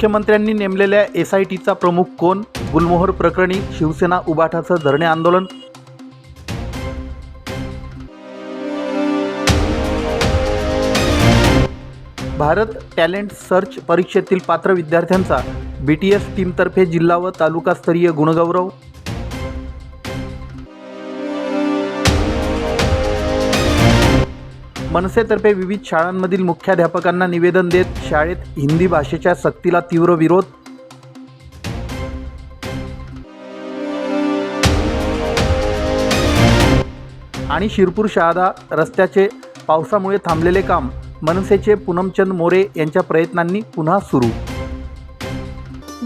मुख्यमंत्र्यांनी नेमलेल्या S I टीचा प्रमुख कोण? गुलमोहर प्रकरणी शिवसेना उबाठाचं धरणे आंदोलन भारत टॅलेंट सर्च परीक्षेतील पात्र विद्यार्थ्यांचा बी टी एस टीमतर्फे जिल्हा व तालुकास्तरीय गुणगौरव मनसेतर्फे विविध शाळांमधील मुख्याध्यापकांना निवेदन देत शाळेत हिंदी भाषेच्या सक्तीला तीव्र विरोध. आणि शिरपूर शहादा रस्त्याचे पावसामुळे थांबलेले काम मनसेचे पूनमचंद मोरे यांच्या प्रयत्नांनी पुन्हा सुरू.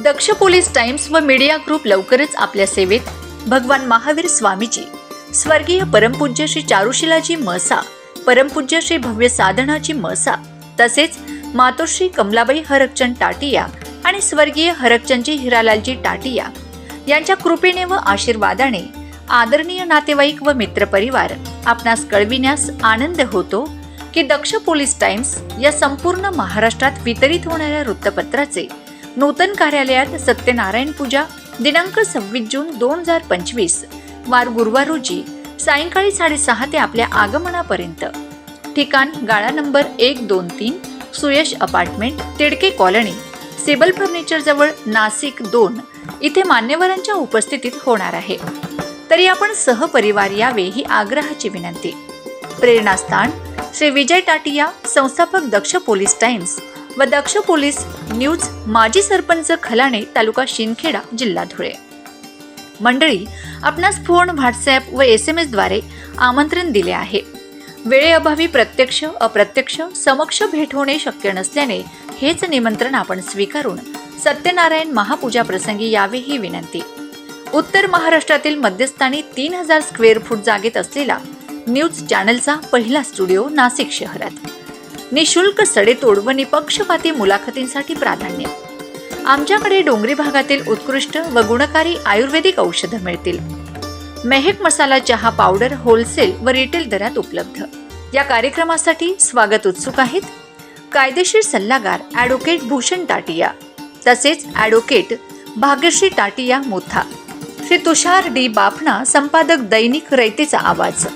दक्ष पोलीस टाइम्स व मीडिया ग्रुप लवकरच आपल्या सेवेत. भगवान महावीर स्वामीजी स्वर्गीय परमपूज्य श्री चारुशिलाजी मसा परमपूज्य श्री भव्य साधनाची मसा तसेच मातोश्री कमलाबाई हरकचंद टाटिया आणि स्वर्गीय हरकचंदजी हिरालालजी टाटिया यांच्या कृपेने व आशीर्वादाने आदरणीय नातेवाईक व मित्रपरिवार आपणास कळविण्यास आनंद होतो की दक्ष पोलीस टाइम्स या संपूर्ण महाराष्ट्रात वितरित होणाऱ्या वृत्तपत्राचे नूतन कार्यालयात सत्यनारायण पूजा दिनांक सव्वीस जून दोन हजार पंचवीस वार गुरुवार रोजी सायंकाळी साडेसहा ते आपल्या आगमनापर्यंत. ठिकाण गाळा नंबर एक दोन तीन Suyash apartment Tidke colony Sibal furniture जवळ नाशिक दोन इथे मान्यवरांच्या उपस्थितीत होणार आहे. तरी आपण सहपरिवार यावे ही आग्रहाची विनंती. प्रेरणास्थान श्री विजय टाटिया संस्थापक दक्ष पोलीस टाइम्स व दक्ष पोलीस न्यूज माजी सरपंच खलाणे तालुका शिंदखेडा जिल्हा धुळे. मंडळी आपणास फोन व्हॉट्सॲप व एस एम एसद्वारे आमंत्रण दिले आहे. वेळेअभावी प्रत्यक्ष अप्रत्यक्ष समक्ष भेट होणे शक्य नसल्याने हेच निमंत्रण आपण स्वीकारून सत्यनारायण महापूजा प्रसंगी यावे ही विनंती. उत्तर महाराष्ट्रातील मध्यस्थानी तीन हजार स्क्वेअर फूट जागेत असलेला न्यूज चॅनलचा पहिला स्टुडिओ नाशिक शहरात. निशुल्क सडेतोड व निपक्षपाती मुलाखतींसाठी प्राधान्य आमच्याकडे डोंगरी भागातील उत्कृष्ट व गुणकारी आयुर्वेदिक औषधं मिळतील. मेहक मसाला चहा पावडर होलसेल व रिटेल दरात उपलब्ध. या कार्यक्रमासाठी स्वागत उत्सुक आहेत कायदेशीर सल्लागार ॲडव्होकेट भूषण टाटिया तसेच ॲडव्होकेट भाग्यश्री टाटिया मोथा श्री तुषार डी बाफणा संपादक दैनिक रयतेचा आवाज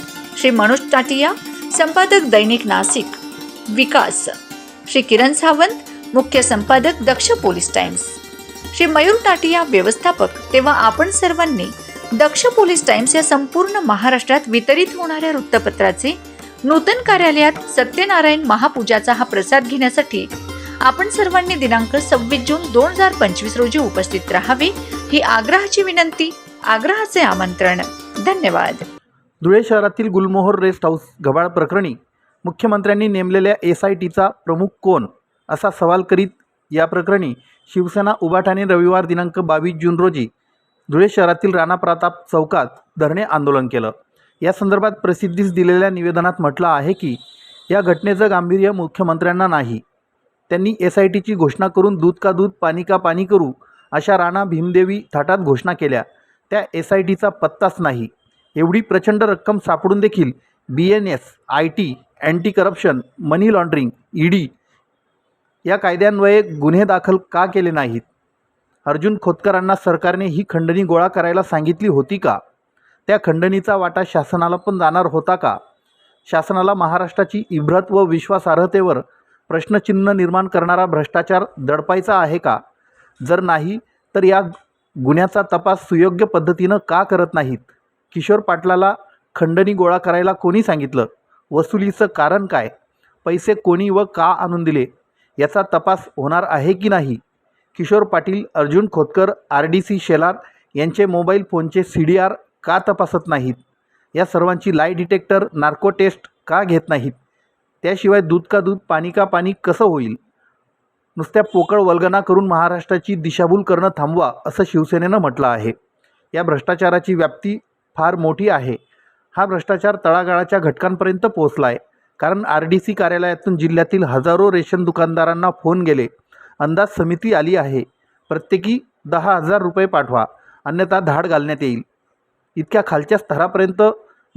श्री मनोज टाटिया संपादक दैनिक नाशिक विकास श्री किरण सावंत मुख्य संपादक दक्ष पोलीस टाइम्स. श्री मयूर टाटिया व्यवस्थापक तेव्हा आपण सर्वांनी दक्ष पोलीस टाइम्स या संपूर्ण महाराष्ट्रात वितरित होणाऱ्या वृत्तपत्राचे नूतन कार्यालयात सत्यनारायण महापूजाचा हा प्रसाद घेण्यासाठी आपण सर्वांनी दिनांक सव्वीस जून दोन हजार पंचवीस रोजी उपस्थित राहावे ही आग्रहाची विनंती आग्रहाचे आमंत्रण. धन्यवाद. धुळे शहरातील गुलमोहर रेस्ट हाऊस गबाळ प्रकरणी मुख्यमंत्र्यांनी नेमलेल्या एस आय टीचा प्रमुख कोण? असा सवाल करीत या प्रकरणी शिवसेना उबाटाने रविवार दिनांक बावीस जून रोजी धुळे शहरातील राणा प्रताप चौकात धरणे आंदोलन केलं. या संदर्भात प्रसिद्धीस दिलेल्या निवेदनात म्हटलं आहे की या घटनेचं गांभीर्य मुख्यमंत्र्यांना नाही. त्यांनी एस आय टीची घोषणा करून दूध का दूध पाणी का पाणी करू अशा राणा भीमदेवी थाटात घोषणा केल्या. त्या एस आय टीचा पत्ताच नाही. एवढी प्रचंड रक्कम सापडून देखील B N S I T anti corruption money laundering ED या कायद्यान्वये गुन्हे दाखल का केले नाहीत? अर्जुन खोतकरांना सरकारने ही खंडणी गोळा करायला सांगितली होती का? त्या खंडणीचा वाटा शासनाला पण जाणार होता का? शासनाला महाराष्ट्राची इब्रत व विश्वासार्हतेवर प्रश्नचिन्ह निर्माण करणारा भ्रष्टाचार दडपायचा आहे का? जर नाही तर या गुन्ह्याचा तपास सुयोग्य पद्धतीनं का करत नाहीत? किशोर पाटलाला खंडणी गोळा करायला कोणी सांगितलं? वसुलीचं कारण काय? पैसे कोणी व का आणून दिले? याचा तपास होणार आहे की नाही? Kishore Patil Arjun Khotkar R D C Shelar यांचे मोबाईल फोनचे सी डी आर का तपासत नाहीत? या सर्वांची लाई डिटेक्टर नार्को टेस्ट का घेत नाहीत? त्याशिवाय दूध का दूध पाणी का पाणी कसं होईल? नुसत्या पोकळ वल्गना करून महाराष्ट्राची दिशाभूल करणं थांबवा असं शिवसेनेनं म्हटलं आहे. या भ्रष्टाचाराची व्याप्ती फार मोठी आहे. हा भ्रष्टाचार तळागाळाच्या घटकांपर्यंत पोहोचला आहे कारण आर डी सी कार्यालयातून जिल्ह्यातील हजारो रेशन दुकानदारांना फोन गेले. अंदाज समिती आली आहे. प्रत्येकी दहा हजार रुपये पाठवा. अन्यथा धाड घालण्यात येईल. इतक्या खालच्या स्तरापर्यंत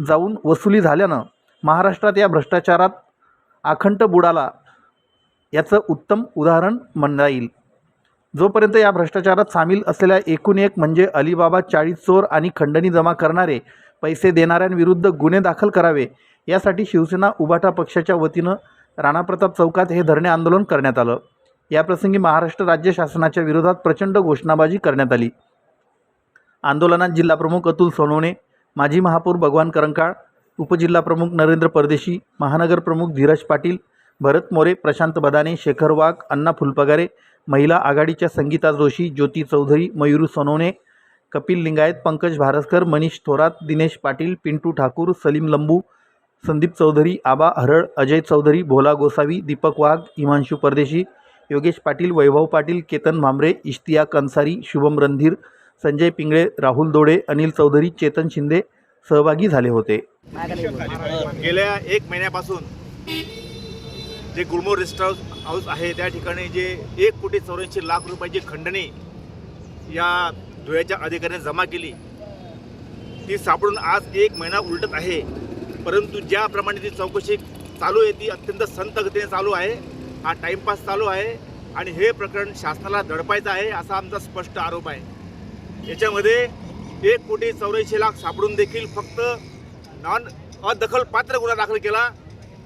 जाऊन वसुली झाल्यानं महाराष्ट्रात या भ्रष्टाचारात आखंड बुडाला याचं उत्तम उदाहरण म्हणता येईल. जोपर्यंत या भ्रष्टाचारात सामील असलेल्या एकूण एक म्हणजे अलिबाबा चाळीस चोर आणि खंडणी जमा करणारे पैसे देणाऱ्यांविरुद्ध गुन्हे दाखल करावे यासाठी शिवसेना उभाटा पक्षाच्या वतीनं राणाप्रताप चौकात हे धरणे आंदोलन करण्यात आलं. याप्रसंगी महाराष्ट्र राज्य शासनाच्या विरोधात प्रचंड घोषणाबाजी करण्यात आली. आंदोलनात जिल्हाप्रमुख अतुल सोनवणे माजी महापौर भगवान करंकाळ उपजिल्हाप्रमुख नरेंद्र परदेशी महानगर प्रमुख धीरज पाटील भरत मोरे प्रशांत बदाने शेखर वाघ अण्णा फुलपगारे महिला आघाडीच्या संगीता जोशी ज्योती चौधरी मयूर सोनवणे कपिल लिंगायत पंकज भारसकर मनीष थोरात दिनेश पाटील पिंटू ठाकूर सलीम लंबू संदीप चौधरी आबा हरळ अजय चौधरी भोला गोसावी दीपक वाघ हिमांशू परदेशी योगेश पाटील वैभव पाटील केतन भांबरे इश्तियाक अन्सारी शुभम रणधीर संजय पिंगळे राहुल दोडे अनिल चौधरी चेतन शिंदे सहभागी झाले होते. गेल्या एक महिन्यापासून जे गुलमोर रेस्ट हाऊस हाऊस आहे त्या ठिकाणी जे एक कोटी चौऱ्याऐंशी लाख रुपयाची खंडणी या धुळ्याच्या अधिकाऱ्याने जमा केली ती सापडून आज एक महिना उलटत आहे. परंतु ज्याप्रमाणे ती चौकशी चालू आहे ती अत्यंत संत गतीने चालू आहे. हा टाईमपास चालू आहे आणि हे प्रकरण शासनाला दडपायचं आहे असा आमचा स्पष्ट आरोप आहे. याच्यामध्ये एक कोटी चौऱ्याऐंशी लाख सापडून देखील फक्त नॉन अदखल पात्र गुन्हा दाखल केला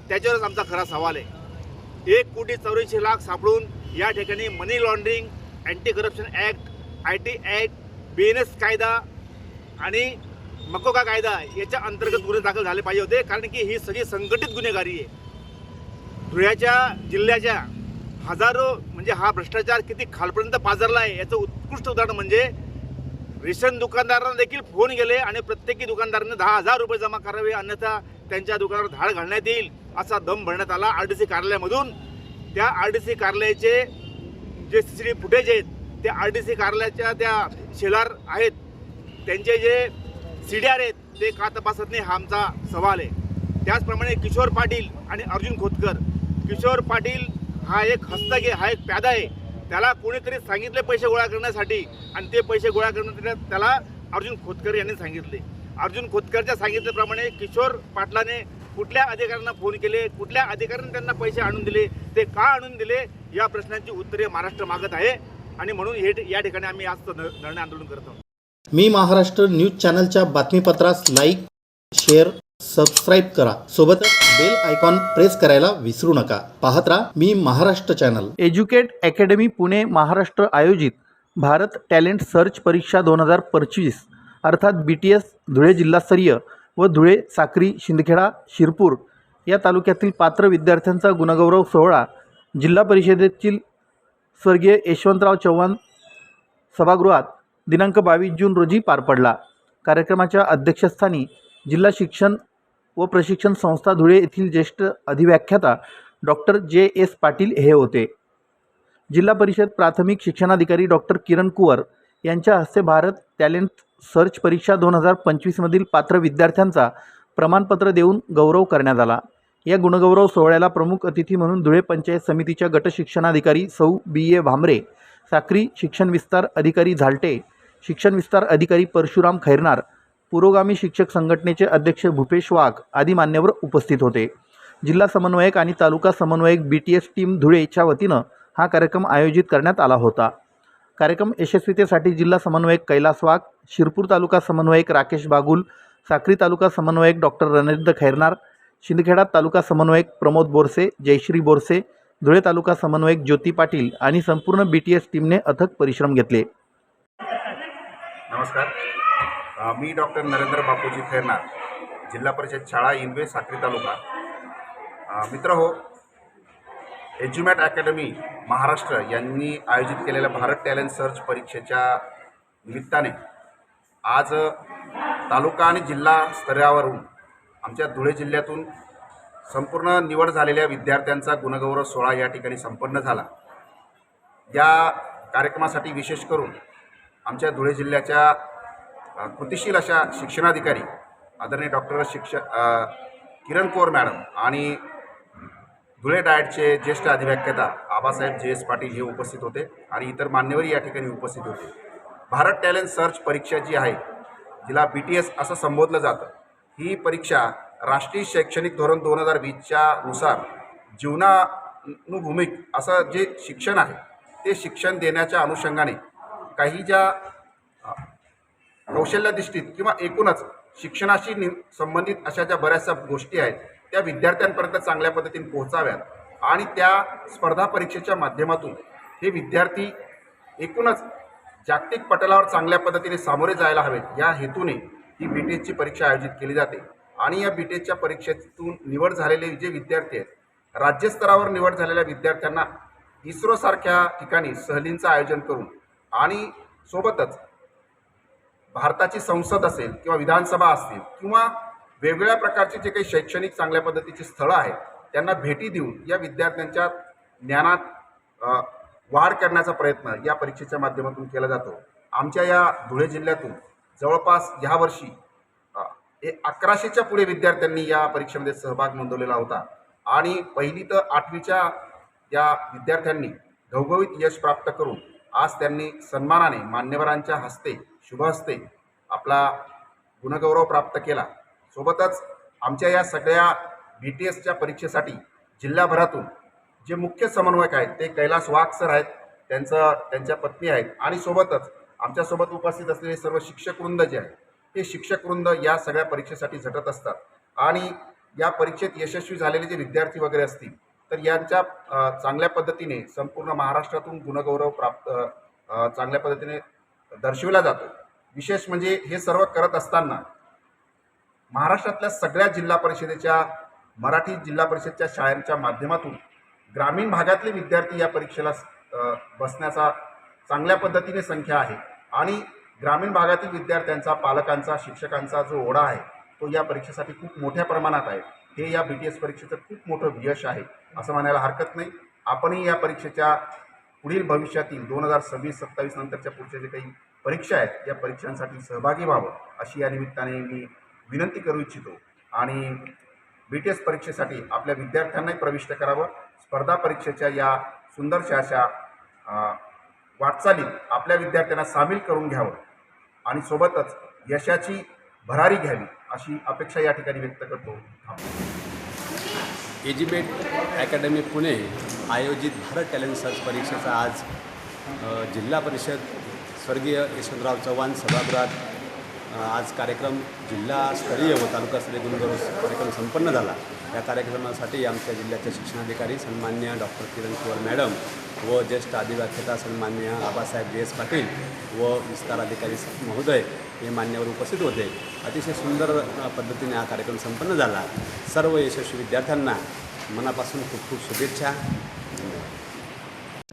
त्याच्यावरच आमचा खरा सवाल आहे. एक कोटी चौऱ्याऐंशी लाख सापडून या ठिकाणी money laundering anti corruption act I T act B N S कायदा आणि मकोका कायदा याच्या अंतर्गत गुन्हे दाखल झाले पाहिजे होते कारण की ही सगळी संघटित गुन्हेगारी आहे. धुळ्याच्या जिल्ह्याच्या हजारो म्हणजे हा भ्रष्टाचार किती खालपर्यंत पाझरला आहे याचं उत्कृष्ट उदाहरण म्हणजे रेशन दुकानदारांना देखील फोन गेले आणि प्रत्येकी दुकानदाराने दहा हजार रुपये जमा करावे अन्यथा त्यांच्या दुकानावर धाड घालण्यात येईल असा दम भरण्यात आला आर डी सी कार्यालयामधून. त्या आर डी सी कार्यालयाचे जे सी सी टी फुटेज आहेत ते आर डी सी कार्यालयाच्या त्या शेलार आहेत त्यांचे जे सी डी आर आहेत ते का तपासत नाही हा आमचा सवाल आहे. त्याचप्रमाणे किशोर पाटील आणि अर्जुन खोतकर. किशोर पाटील हा एक हस्तगे हा एक प्यादा आहे. त्याला कोणीतरी सांगितले पैसे गोळा करण्यासाठी आणि ते पैसे गोळा करण्यासाठी त्याला अर्जुन खोतकर यांनी सांगितले. अर्जुन खोतकरच्या सांगितल्याप्रमाणे किशोर पाटलाने कुठल्या अधिकाऱ्यांना फोन केले कुठल्या अधिकाऱ्यांनी त्यांना पैसे आणून दिले ते का आणून दिले या प्रश्नांची उत्तरे महाराष्ट्र मागत आहे. आणि म्हणून हे या ठिकाणी आम्ही आज धरणे आंदोलन करत आहोत. मी महाराष्ट्र न्यूज चॅनलच्या बातमीपत्रास लाईक शेअर सबस्क्राईब करा. सोबतच बेल आयकॉन प्रेस करायला विसरू नका. पाहत राहा मी Maharashtra channel. Educate academy Pune Maharashtra आयोजित भारत टॅलेंट सर्च परीक्षा दोन हजार पंचवीस अर्थात बी टी एस धुळे जिल्हास्तरीय व धुळे साक्री शिंदखेडा शिरपूर या तालुक्यातील पात्र विद्यार्थ्यांचा गुणगौरव सोहळा जिल्हा परिषदेतील स्वर्गीय यशवंतराव चव्हाण सभागृहात दिनांक बावीस जून रोजी पार पडला. कार्यक्रमाच्या अध्यक्षस्थानी जिल्हा शिक्षण व प्रशिक्षण संस्था धुळे येथील ज्येष्ठ अधिव्याख्याता डॉक्टर जे एस पाटील हे होते. जिल्हा परिषद प्राथमिक शिक्षणाधिकारी डॉक्टर किरण कुवर यांच्या हस्ते भारत टॅलेंट सर्च परीक्षा दोन हजार पंचवीसमधील पात्र विद्यार्थ्यांचा प्रमाणपत्र देऊन गौरव करण्यात आला. या गुणगौरव सोहळ्याला प्रमुख अतिथी म्हणून धुळे पंचायत समितीच्या गट शिक्षणाधिकारी सौ बी ए भांबरे साक्री शिक्षण विस्तार अधिकारी झालटे शिक्षण विस्तार अधिकारी परशुराम खैरनार पुरोगामी शिक्षक संघटनेचे अध्यक्ष भूपेश वाघ आदी मान्यवर उपस्थित होते. जिल्हा समन्वयक आणि तालुका समन्वयक बी टी एस टीम धुळेच्या वतीनं हा कार्यक्रम आयोजित करण्यात आला होता. कार्यक्रम यशस्वीतेसाठी जिल्हा समन्वयक कैलास वाघ शिरपूर तालुका समन्वयक राकेश बागुल साक्री तालुका समन्वयक डॉक्टर रणेंद्र खैरनार शिंदखेडा तालुका समन्वयक प्रमोद बोरसे जयश्री बोरसे धुळे तालुका समन्वयक ज्योती पाटील आणि संपूर्ण बी टी एस टीमने अथक परिश्रम घेतले. नमस्कार. मी डॉक्टर नरेंद्र बापूजी खैरनार जिल्हा परिषद शाळा इनवे साक्री तालुका. मित्र हो एज्युमॅट अकॅडमी महाराष्ट्र यांनी आयोजित केलेल्या भारत टॅलेंट सर्च परीक्षेच्या निमित्ताने आज तालुका आणि जिल्हा स्तरावरून आमच्या धुळे जिल्ह्यातून संपूर्ण निवड झालेल्या विद्यार्थ्यांचा गुणगौरव सोहळा या ठिकाणी संपन्न झाला. या कार्यक्रमासाठी विशेष करून आमच्या धुळे जिल्ह्याच्या कृतिशील अशा शिक्षणाधिकारी आदरणीय डॉक्टर शिक्ष किरण कोर मॅडम आणि धुळे डायटचे ज्येष्ठ अधिव्याख्याता आबासाहेब जे एस पाटील हे उपस्थित होते आणि इतर मान्यवरही या ठिकाणी उपस्थित होते. भारत टॅलेंट सर्च परीक्षा जी आहे जिला बी टी एस असं संबोधलं जातं ही परीक्षा राष्ट्रीय शैक्षणिक धोरण दोन हजार वीसच्या नुसार जीवनानुभूमिक असं जे शिक्षण आहे ते शिक्षण देण्याच्या अनुषंगाने काही ज्या अ, कौशल्याधिष्ठित किंवा एकूणच शिक्षणाशी नि संबंधित अशा ज्या बऱ्याचशा गोष्टी आहेत त्या विद्यार्थ्यांपर्यंत चांगल्या पद्धतीने पोहोचाव्यात. आणि त्या स्पर्धा परीक्षेच्या माध्यमातून हे विद्यार्थी एकूणच जागतिक पटलावर चांगल्या पद्धतीने सामोरे जायला हवेत. या हेतूने ही बी टी एसची परीक्षा आयोजित केली जाते. आणि या बी टी एसच्या परीक्षेतून निवड झालेले जे विद्यार्थी आहेत राज्यस्तरावर निवड झालेल्या विद्यार्थ्यांना इस्रोसारख्या ठिकाणी सहलींचं आयोजन करून आणि सोबतच भारताची संसद असेल किंवा विधानसभा असतील किंवा वेगवेगळ्या प्रकारचे जे काही शैक्षणिक चांगल्या पद्धतीची स्थळं आहेत त्यांना भेटी देऊन या विद्यार्थ्यांच्या ज्ञानात वाढ करण्याचा प्रयत्न या परीक्षेच्या माध्यमातून केला जातो. आमच्या या धुळे जिल्ह्यातून जवळपास ह्या वर्षी ए अकराशेच्या पुढे विद्यार्थ्यांनी या परीक्षेमध्ये सहभाग नोंदवलेला होता. आणि पहिली तर आठवीच्या या विद्यार्थ्यांनी घवघवीत यश प्राप्त करून आज त्यांनी सन्मानाने मान्यवरांच्या हस्ते शुभहस्ते आपला गुणगौरव प्राप्त केला. सोबतच आमच्या या सगळ्या बी टी एसच्या परीक्षेसाठी जिल्ह्याभरातून जे मुख्य समन्वयक आहेत ते कैलास वाघ सर आहेत त्यांचं त्यांच्या पत्नी आहेत आणि सोबतच आमच्यासोबत उपस्थित असलेले सर्व शिक्षकवृंद जे आहेत ते शिक्षकवृंद या सगळ्या परीक्षेसाठी झटत असतात. आणि या परीक्षेत यशस्वी झालेले जे विद्यार्थी वगैरे असतील तर यांच्या चांगल्या पद्धतीने संपूर्ण महाराष्ट्रातून गुणगौरव प्राप्त चांगल्या पद्धतीने दर्शविला जातो. विशेष म्हणजे हे सर्व करत असताना महाराष्ट्रातल्या सगळ्या जिल्हा परिषदेच्या मराठी जिल्हा परिषदच्या शाळांच्या माध्यमातून ग्रामीण भागातले विद्यार्थी या परीक्षेला बसण्याचा चांगल्या पद्धतीने संख्या आहे. आणि ग्रामीण भागातील विद्यार्थ्यांचा पालकांचा शिक्षकांचा जो ओढा आहे तो या परीक्षेसाठी खूप मोठ्या प्रमाणात आहे. हे या बी टी एस परीक्षेचं खूप मोठं यश आहे असं म्हणायला हरकत नाही. आपणही या परीक्षेच्या पुढील भविष्यातील दोन हजार सव्वीस सत्तावीस नंतरच्या पुढच्या जे काही परीक्षा आहेत या परीक्षांसाठी सहभागी व्हावं अशी या निमित्ताने मी विनंती करू इच्छितो. आणि बी टी एस परीक्षेसाठी आपल्या विद्यार्थ्यांनाही प्रविष्ट करावं. स्पर्धा परीक्षेच्या या सुंदरशा अशा वाटचालीत आपल्या विद्यार्थ्यांना सामील करून घ्यावं आणि सोबतच यशाची भरारी घ्यावी अशी अपेक्षा या ठिकाणी व्यक्त करतो. थांबतो. एजिबेट अकॅडमी पुणे आयोजित भारत टॅलेंट सर्च परीक्षेचा आज जिल्हा परिषद स्वर्गीय यशवंतराव चव्हाण सभागृहात आज कार्यक्रम जिल्हास्तरीय व तालुकास्तरीय गुणगौरव कार्यक्रम संपन्न झाला. या कार्यक्रमासाठी आमच्या जिल्ह्याचे शिक्षणाधिकारी सन्मान्य डॉक्टर किरण कुवर मॅडम व ज्येष्ठ आदिव्याख्याता सन्मान्य आबासाहेब जे एस पाटील व विस्तार अधिकारी महोदय हे मान्यवर उपस्थित होते. अतिशय सुंदर पद्धतीने हा कार्यक्रम संपन्न झाला. सर्व यशस्वी विद्यार्थ्यांना मनापासून खूप खूप शुभेच्छा.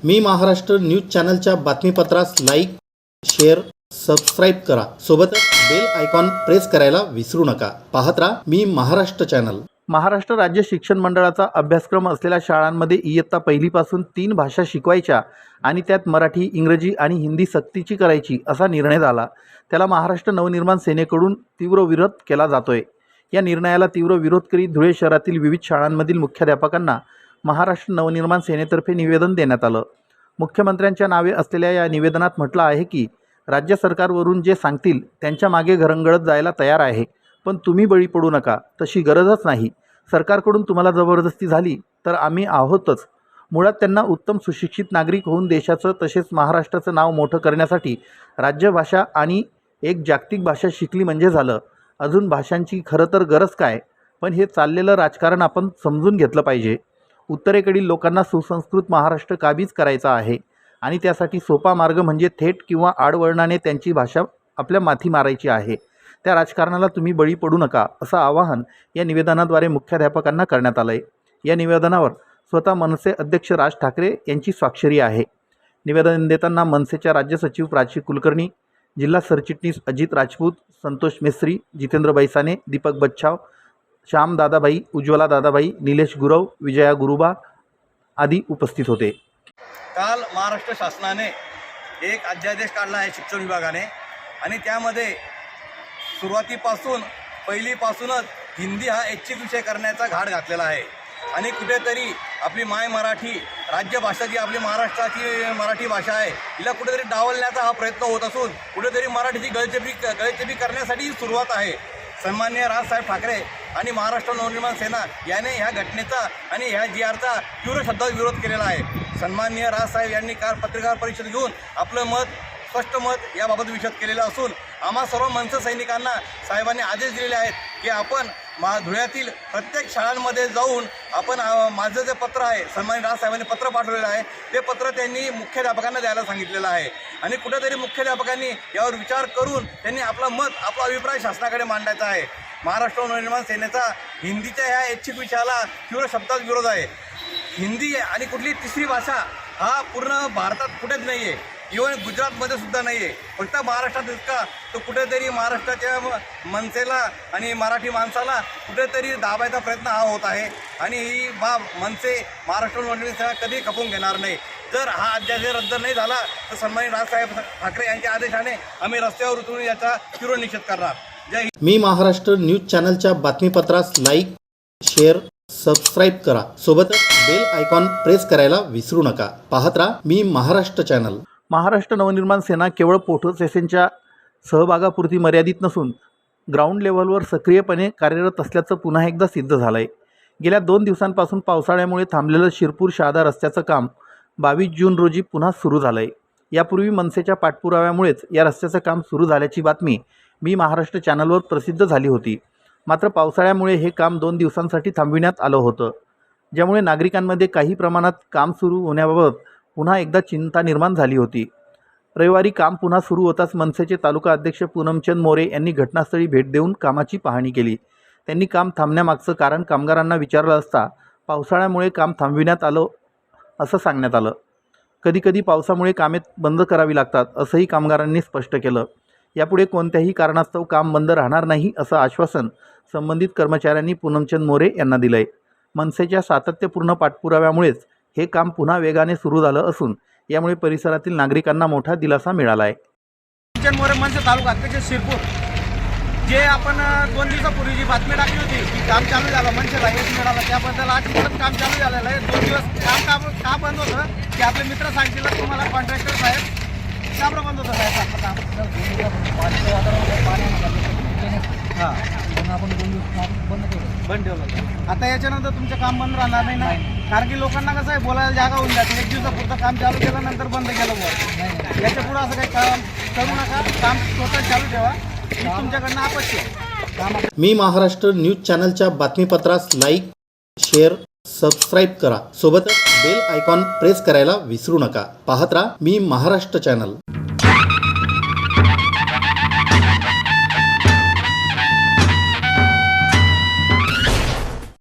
मी महाराष्ट्र न्यूज चॅनलच्या बातमीपत्रास लाईक शेअर सबस्क्राईब करा. सोबतच बेल आयकॉन प्रेस करायला विसरू नका. पाहत राहा मी महाराष्ट्र चॅनल. महाराष्ट्र राज्य शिक्षण मंडळाचा अभ्यासक्रम असलेल्या शाळांमध्ये इयत्ता पहिलीपासून तीन भाषा शिकवायच्या आणि त्यात मराठी इंग्रजी आणि हिंदी सक्तीची करायची असा निर्णय झाला. त्याला महाराष्ट्र नवनिर्माण सेनेकडून तीव्र विरोध केला जातोय. या निर्णयाला तीव्र विरोध करीत धुळे शहरातील विविध शाळांमधील मुख्याध्यापकांना महाराष्ट्र नवनिर्माण सेनेतर्फे निवेदन देण्यात आलं. मुख्यमंत्र्यांच्या नावे असलेल्या या निवेदनात म्हटलं आहे की राज्य सरकारवरून जे सांगतील त्यांच्या मागे घरंगळत जायला तयार आहे. पण तुम्ही बळी पडू नका तशी गरजच नाही. सरकारकडून तुम्हाला जबरदस्ती झाली तर आम्ही आहोतच. मुळात त्यांना उत्तम सुशिक्षित नागरिक होऊन देशाचं तसेच महाराष्ट्राचं नाव मोठं करण्यासाठी राज्यभाषा आणि एक जागतिक भाषा शिकली म्हणजे झालं. अजून भाषांची खरं तर गरज काय? पण हे चाललेलं राजकारण आपण समजून घेतलं पाहिजे. उत्तरेकडील लोकांना सुसंस्कृत महाराष्ट्र काबीज करायचा आहे आणि त्यासाठी सोपा मार्ग म्हणजे थेट किंवा आडवळणाने त्यांची भाषा आपल्या माथी मारायची आहे. त्या राजकारणाला तुम्ही बळी पडू नका असं आवाहन या निवेदनाद्वारे मुख्याध्यापकांना करण्यात आलं आहे या निवेदनावर स्वतः मनसे अध्यक्ष राज ठाकरे यांची स्वाक्षरी आहे. निवेदन देताना मनसेच्या राज्य सचिव प्राची कुलकर्णी जिल्हा सरचिटणीस अजित राजपूत संतोष मिस्त्री जितेंद्र बैसाने दीपक बच्छाव श्याम दादाबाई उज्ज्वला दादाबाई निलेश गुरव विजया गुरुबा आदी उपस्थित होते. काल महाराष्ट्र शासनाने एक अध्यादेश काढला आहे शिक्षण विभागाने आणि त्यामध्ये सुरुवातीपासून पहिलीपासूनच हिंदी हा ऐच्छिक विषय करण्याचा घाट घातलेला आहे. आणि कुठेतरी आपली माय मराठी राज्यभाषा जी आपली महाराष्ट्राची मराठी भाषा आहे हिला कुठेतरी डावलण्याचा हा प्रयत्न होत असून कुठेतरी मराठीची गळचेपी गळचेपी करण्यासाठी ही सुरुवात आहे. सन्मान्य राजसाहेब ठाकरे आणि महाराष्ट्र नवनिर्माण सेना याने ह्या घटनेचा आणि ह्या जी आरचा तीव्र शब्दात विरोध केलेला आहे. सन्माननीय राजसाहेब यांनी काल पत्रकार परिषद घेऊन आपलं मत स्पष्ट मत याबाबत विषद केलेलं असून आम्हा सर्व मनसे सैनिकांना साहेबांनी आदेश दिलेले आहेत की आपण मा धुळ्यातील प्रत्येक शाळांमध्ये जाऊन आपण माझं जे पत्र आहे सन्मानित राजसाहेबांनी पत्र पाठवलेलं आहे ते पत्र त्यांनी मुख्याध्यापकांना द्यायला सांगितलेलं आहे. आणि कुठेतरी मुख्याध्यापकांनी यावर विचार करून त्यांनी आपलं मत आपला अभिप्राय शासनाकडे मांडायचा आहे. महाराष्ट्र नवनिर्माण सेनेचा हिंदीच्या ह्या ऐच्छिक विषयाला तीव्र शब्दात विरोध आहे. हिंदी आणि कुठली तिसरी भाषा हा पूर्ण भारतात कुठेच नाही आहे इवन गुजरातमध्ये सुद्धा नाही आहे फक्त महाराष्ट्रात इतका तो कुठेतरी महाराष्ट्राच्या मनसेला आणि मराठी माणसाला कुठेतरी दाबायचा प्रयत्न हा होत आहे. आणि ही बाब मनसे महाराष्ट्र नवनिर्माण कधी खपून घेणार नाही. जर हा अध्यादेश रद्द नाही झाला तर सन्मानित राजसाहेब ठाकरे यांच्या आदेशाने आम्ही रस्त्यावर उतरून याचा तीव्र निषेध करणार. जय मी महाराष्ट्र न्यूज चॅनलच्या बातमीपत्रास लाईक शेअर सबस्क्राईब करा. सोबतच बेल आयकॉन प्रेस करायला विसरू नका. पाहत राहा मी महाराष्ट्र चॅनल. महाराष्ट्र नवनिर्माण सेना केवळ पोटो सेशनच्या सहभागापुरती मर्यादित नसून ग्राउंड लेवलवर सक्रियपणे कार्यरत असल्याचं पुन्हा एकदा सिद्ध झालं आहे गेल्या दोन दिवसांपासून पावसाळ्यामुळे थांबलेलं शिरपूर शहादा रस्त्याचं काम बावीस जून रोजी पुन्हा सुरू झालं आहे यापूर्वी मनसेच्या पाठपुराव्यामुळेच या रस्त्याचं काम सुरू झाल्याची बातमी मी महाराष्ट्र चॅनलवर प्रसिद्ध झाली होती. मात्र पावसाळ्यामुळे हे काम दोन दिवसांसाठी थांबविण्यात आलं होतं. ज्यामुळे नागरिकांमध्ये काही प्रमाणात काम सुरू होण्याबाबत पुन्हा एकदा चिंता निर्माण झाली होती. रविवारी काम पुन्हा सुरू होताच मनसेचे तालुका अध्यक्ष पूनमचंद मोरे यांनी घटनास्थळी भेट देऊन कामाची पाहणी केली. त्यांनी काम थांबण्यामागचं कारण कामगारांना विचारलं असता पावसाळ्यामुळे काम थांबविण्यात आलं असं सांगण्यात आलं. कधीकधी पावसामुळे कामे बंद करावी लागतात असंही कामगारांनी स्पष्ट केलं. यापुढे कोणत्याही कारणास्तव काम बंद राहणार नाही असं आश्वासन संबंधित कर्मचाऱ्यांनी पूनमचंद मोरे यांना दिलं आहे मनसेच्या सातत्यपूर्ण पाठपुराव्यामुळेच हे काम पुन्हा वेगाने सुरू झालं असून यामुळे परिसरातील नागरिकांना मोठा दिलासा मिळाला आहे. किचन मोरे मनसे तालुका अध्यक्ष शिरपूर. जे आपण दोन दिवसापूर्वी जी बातमी टाकली होती की काम चालू झालं मनसेला यश मिळालं त्याबद्दल आज परत काम चालू झालेलं आहे. दोन दिवस काम काम का बंद होतं की आपले मित्र सांगतील तुम्हाला कॉन्ट्रॅक्टर साहेब का बरं बंद होतं साहेब काम हां बंद ठेवलं. आता याच्यानंतर तुमचं काम बंद राहणार नाही ना? कारण की लोकांना कसं आहे बोलायला जागा होऊन जाते. एक दिवसापुरतं काम चालू केलं नंतर बंद केलं बुवा. याच्या पुढं असं काही काम करू नका. काम स्वतः चालू ठेवा. तुमच्याकडनं. काम मी महाराष्ट्र न्यूज चॅनलच्या बातमीपत्रास लाईक शेअर सबस्क्राईब करा. सोबतच बेल आयकॉन प्रेस करायला विसरू नका. पाहत राहा मी महाराष्ट्र चॅनल.